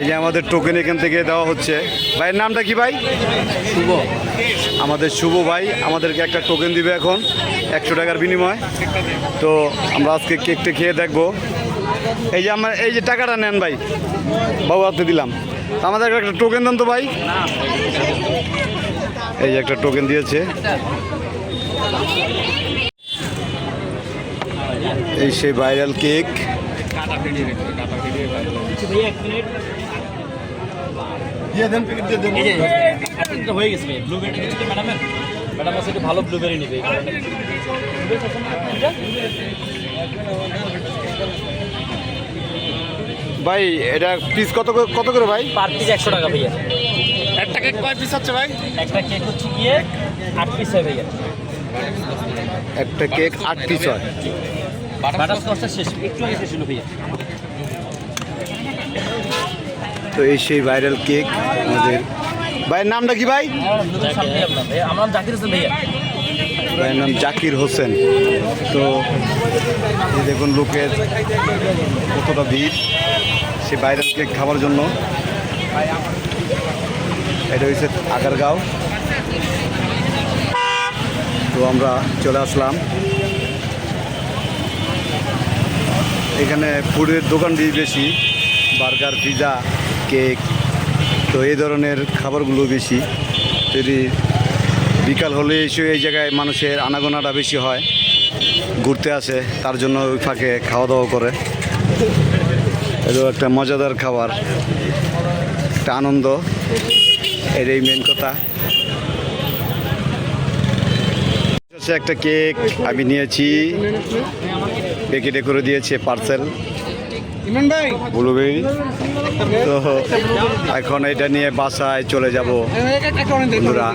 এই যে আমাদের টোকেন এখান থেকে দেওয়া হচ্ছে। ভাইয়ের নামটা কি ভাই? শুভ। আমাদের শুভ ভাই আমাদেরকে একটা টোকেন দিবে এখন একশো টাকার বিনিময়। তো আমরা আজকে কেকটা খেয়ে দেখব। এই যে আমার এই যে টাকাটা নেন ভাই বাবু হাতে দিলাম। আমাদের একটা টোকেন দেন তো ভাই। এই যে একটা টোকেন দিয়েছে। এই সেই ভাইরাল কেক এই যে আপনারটা হয়ে গেছে ভাই ব্লুবেরি কিছু তো ম্যাডামের ম্যাডাম আছে একটু ভালো ব্লুবেরি নিবে ভাই এটা পিস কত করে- কত করে ভাই? পার পিস একশো টাকা ভাইয়া। একটা কেক কয় পিস হচ্ছে ভাই? একটা কেক হচ্ছে গিয়ে আট পিস হয় ভাইয়া। একটা কেক আট পিস হয়। তো এই সেই ভাইরাল কেক আমাদের ভাইয়ের নামটা কি ভাই? সামনে আপনার ভাইয়া আমার নাম জাকির হোসেন ভাইয়া। ভাইয়ের নাম জাকির হোসেন। তো দেখুন লোকের কতটা ভিড় সে ভাইরাল কেক খাওয়ার জন্য। এটা হচ্ছে আগারগাঁও। তো আমরা চলে আসলাম। এখানে ফুডের দোকানটি বেশি, বার্গার, পিজা, কেক, তো এই ধরনের খাবারগুলো বেশি। যদি বিকাল হলে এসে এই জায়গায় মানুষের আনাগোনাটা বেশি হয়, ঘুরতে আসে, তার জন্য ওই ফাঁকে খাওয়া দাওয়া করে। এটাও একটা মজাদার খাবার, একটা আনন্দ, এটাই মেন কথা। একটা কেক, আমি নিয়েছি প্যাকেটে করে দিয়েছে পার্সেল ব্লুবেরি তো এখন এটা নিয়ে বাসায় চলে যাব। বন্ধুরা।